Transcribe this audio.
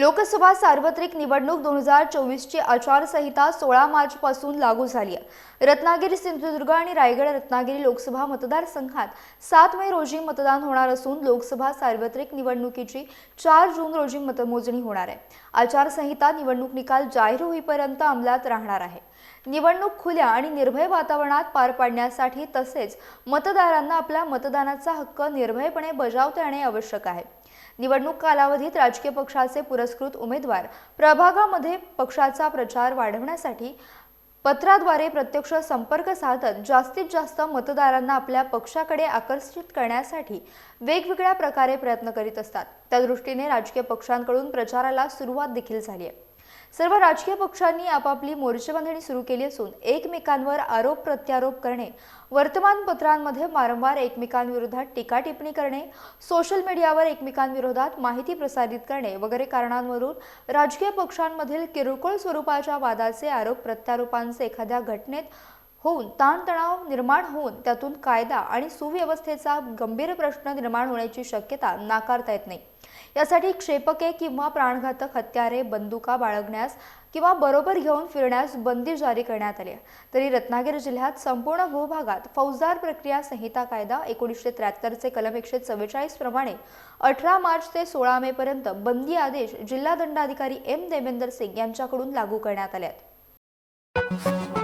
लोकसभा सार्वत्रिक निवडणूक दोन हजार चोवीसची आचारसंहिता सोळा मार्चपासून लागू झाली आहे. रत्नागिरी सिंधुदुर्ग आणि रायगड रत्नागिरी लोकसभा मतदारसंघात सात मे रोजी मतदान होणार असून लोकसभा सार्वत्रिक निवडणुकीची चार जून रोजी मतमोजणी होणार आहे. आचारसंहिता निवडणूक निकाल जाहीर होईपर्यंत अंमलात राहणार आहे. निवडणूक खुल्या आणि निर्भय वातावरणात पार पाडण्यासाठी तसेच मतदारांना आपल्या मतदानाचा हक्क निर्भयपणे बजावता येणे आवश्यक आहे. निवडणूक कालावधीत राजकीय पक्षाचे पुरस्कृत उमेदवार प्रभागामध्ये पक्षाचा प्रचार वाढवण्यासाठी पत्राद्वारे प्रत्यक्ष संपर्क साधत जास्तीत जास्त मतदारांना आपल्या पक्षाकडे आकर्षित करण्यासाठी वेगवेगळ्या प्रकारे प्रयत्न करीत असतात. त्या दृष्टीने राजकीय पक्षांकडून प्रचाराला सुरुवात देखील झाली आहे. सर्व राजकीय पक्षांनी आपापली मोर्चेबांधणी सुरू केली असून एकमेकांवर आरोप प्रत्यारोप करणे वर्तमानपत्रांमध्ये वारंवार एकमेकांविरोधात टीका टिप्पणी करणे सोशल मीडियावर एकमेकांविरोधात माहिती प्रसारित करणे वगैरे कारणांवरून राजकीय पक्षांमधील किरकोळ स्वरूपाच्या वादाचे आरोप प्रत्यारोपांचे एखाद्या घटनेत होऊन ताणतणाव निर्माण होऊन त्यातून कायदा आणि सुव्यवस्थेचा गंभीर प्रश्न निर्माण होण्याची शक्यता नाकारता येत नाही. यासाठी क्षेपके किंवा प्राणघातक हत्यारे बंदुका बाळगण्यास किंवा बरोबर घेऊन फिरण्यास बंदी जारी करण्यात आली तरी रत्नागिरी जिल्ह्यात संपूर्ण भूभागात फौजदार प्रक्रिया संहिता कायदा एकोणीसशे त्र्याहत्तरचे कलम एकशे चव्वेचाळीस प्रमाणे अठरा मार्च ते सोळा मे पर्यंत बंदी आदेश जिल्हा दंडाधिकारी एम देवेंदर सिंग यांच्याकडून लागू करण्यात आले आहेत.